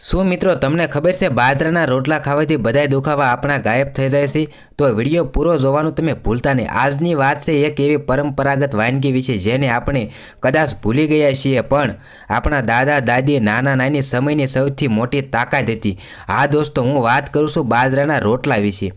શું મિત્રો, તમને ખબર છે, બાજરાના રોટલા ખાવાથી બધાય દુખાવા આપણા ગાયબ થઈ જાય છે? તો વીડિયો પૂરો જોવાનું તમે ભૂલતા નહીં. આજની વાત છે એક એવી પરંપરાગત વાનગી વિશે જેને આપણે કદાચ ભૂલી ગયા છીએ, પણ આપણા દાદા, દાદી, નાના નાની સમયની સૌથી મોટી તાકાત હતી. હા દોસ્તો, હું વાત કરું છું બાજરાના રોટલા વિશે.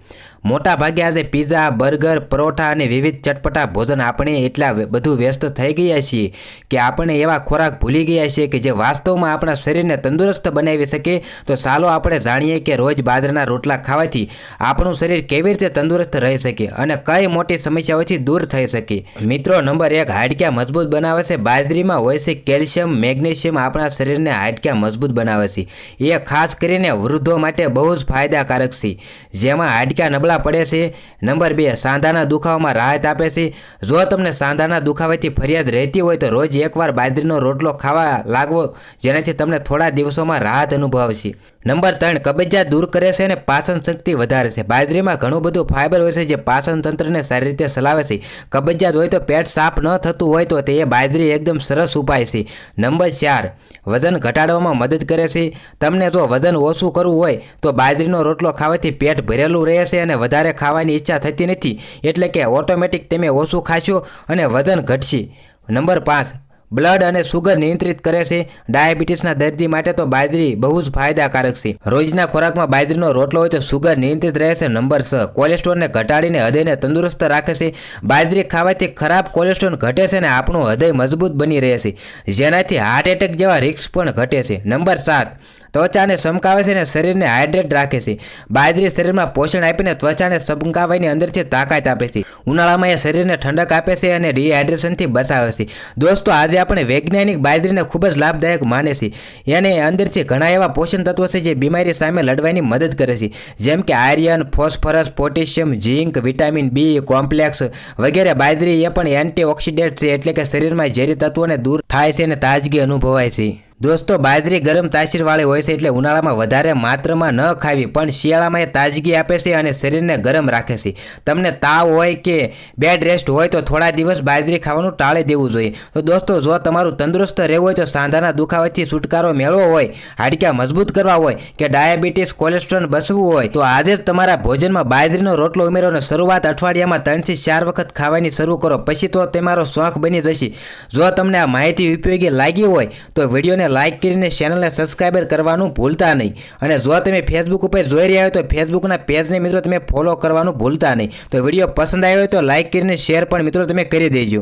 મોટા ભાગે આજે પીઝા બર્ગર પરોઠા અને વિવિધ ચટપટા ભોજન આપણે એટલા બધું વ્યસ્ત થઈ ગયા છીએ કે આપણે એવા ખોરાક ભૂલી ગયા છીએ કે જે વાસ્તવમાં આપણા શરીરને તંદુરસ્ત બનાવી શકે. તો ચાલો આપણે જાણીએ કે રોજ બાજરાના રોટલા ખાવાથી આપણું શરીર કેવી રીતે તંદુરસ્ત રહી શકે અને કઈ મોટી સમસ્યાઓથી દૂર થઈ શકે. મિત્રો, નંબર એક, હાડક્યા મજબૂત બનાવે છે. બાજરીમાં હોય છે કેલ્શિયમ, મેગ્નેશિયમ આપણા શરીરને હાડક્યા મજબૂત બનાવે છે. એ ખાસ કરીને વૃદ્ધો માટે બહુ જ ફાયદાકારક છે. જેમાં હાડક્યા નબળા પડે છે. નંબર બે, સાંધાના દુખાવામાં રાહત આપે છે. જો તમને સાંધાના દુખાવાથી ફરિયાદ રહેતી હોય તો રોજ એકવાર બાજરીનો રોટલો ખાવા લાગવો, જેનાથી તમને થોડા દિવસોમાં રાહત અનુભવશે નંબર ત્રણ, કબજિયાત દૂર કરે છે અને પાચન શક્તિ વધારે છે. બાજરીમાં ઘણું બધું ફાઇબર હોય છે જે પાચન તંત્રને સારી રીતે ચલાવે છે. કબજિયાત હોય તો પેટ સાફ ન થતું હોય તો તે બાજરી એકદમ સરસ ઉપાય છે. નંબર ચાર, વજન ઘટાડવામાં મદદ કરે છે. તમને જો વજન ઓછું કરવું હોય તો બાજરીનો રોટલો ખાવાથી પેટ ભરેલું રહે છે અને વધારે ખાવાની ઈચ્છા થતી નથી. એટલે કે ઓટોમેટિક તમે ઓછું ખાશો અને વજન ઘટશે. નંબર પાંચ બ્લડ અને સુગર નિયંત્રિત કરે છે. ડાયાબિટીસના દર્દી માટે તો બાજરી બહુ જ ફાયદાકારક છે. રોજના ખોરાકમાં બાજરીનો રોટલો હોય તો સુગર નિયંત્રિત રહે છે. નંબર છ કોલેસ્ટ્રોલને ઘટાડીને હૃદયને તંદુરસ્ત રાખે છે. બાજરી ખાવાથી ખરાબ કોલેસ્ટ્રોલ ઘટે છે અને આપણું હૃદય મજબૂત બની રહે છે. જેનાથી હાર્ટ એટેક જેવા રિસ્ક પણ ઘટે છે. નંબર સાત ત્વચાને ચમકાવે છે અને શરીરને હાઇડ્રેટ રાખે છે. બાજરી શરીરમાં પોષણ આપીને ત્વચાને ચમકાવવાની અંદરથી તાકાત આપે છે. ઉનાળામાં એ શરીરને ઠંડક આપે છે અને ડિહાઇડ્રેશનથી બચાવે છે. દોસ્તો, આજે આપણે વૈજ્ઞાનિક બાજરીને ખૂબ જ લાભદાયક માને છે. એને અંદરથી ઘણા એવા પોષણ તત્વો છે જે બીમારી સામે લડવાની મદદ કરે છે. જેમ કે iron, phosphorus, potassium, zinc, vitamin B, complex વગેરે. બાજરી એ પણ એન્ટીઓક્સિડન્ટ છે એટલે કે શરીરમાં ઝેરી તત્વોને દૂર થાય છે અને તાજગી અનુભવાય છે. દોસ્તો, બાજરી ગરમ તાસીરવાળી હોય છે એટલે ઉનાળામાં વધારે માત્રામાં ન ખાવી, પણ શિયાળામાં એ તાજગી આપે છે અને શરીરને ગરમ રાખે છે. તમને તાવ હોય કે બેડ રેસ્ટ હોય તો થોડા દિવસ બાજરી ખાવાનું ટાળી દેવું જોઈએ. તો દોસ્તો, જો તમારું તંદુરસ્ત રહેવું હોય તો સાંધાના દુખાવાથી છુટકારો મેળવો હોય હાડકા મજબૂત કરવા હોય કે ડાયાબિટીસ, કોલેસ્ટ્રોલ બસવું હોય, તો આજે જ તમારા ભોજનમાં બાજરીનો રોટલો ઉમેરો અને શરૂઆત અઠવાડિયામાં ત્રણથી ચાર વખત ખાવાની શરૂ કરો. પછી તો તમારો શોખ બની જશે. જો તમને આ માહિતી ઉપયોગી લાગી હોય તો લાઇક કરીને ચેનલને સબસ્ક્રાઈબર કરવાનું ભૂલતા નહીં. અને જો તમે ફેસબુક ઉપર જોઈ રહ્યા હોય તો ફેસબુકના પેજને મિત્રો તમે ફોલો કરવાનું ભૂલતા નહીં. તો વીડિયો પસંદ આવ્યો હોય તો લાઇક કરીને શેર પણ મિત્રો તમે કરી દેજો.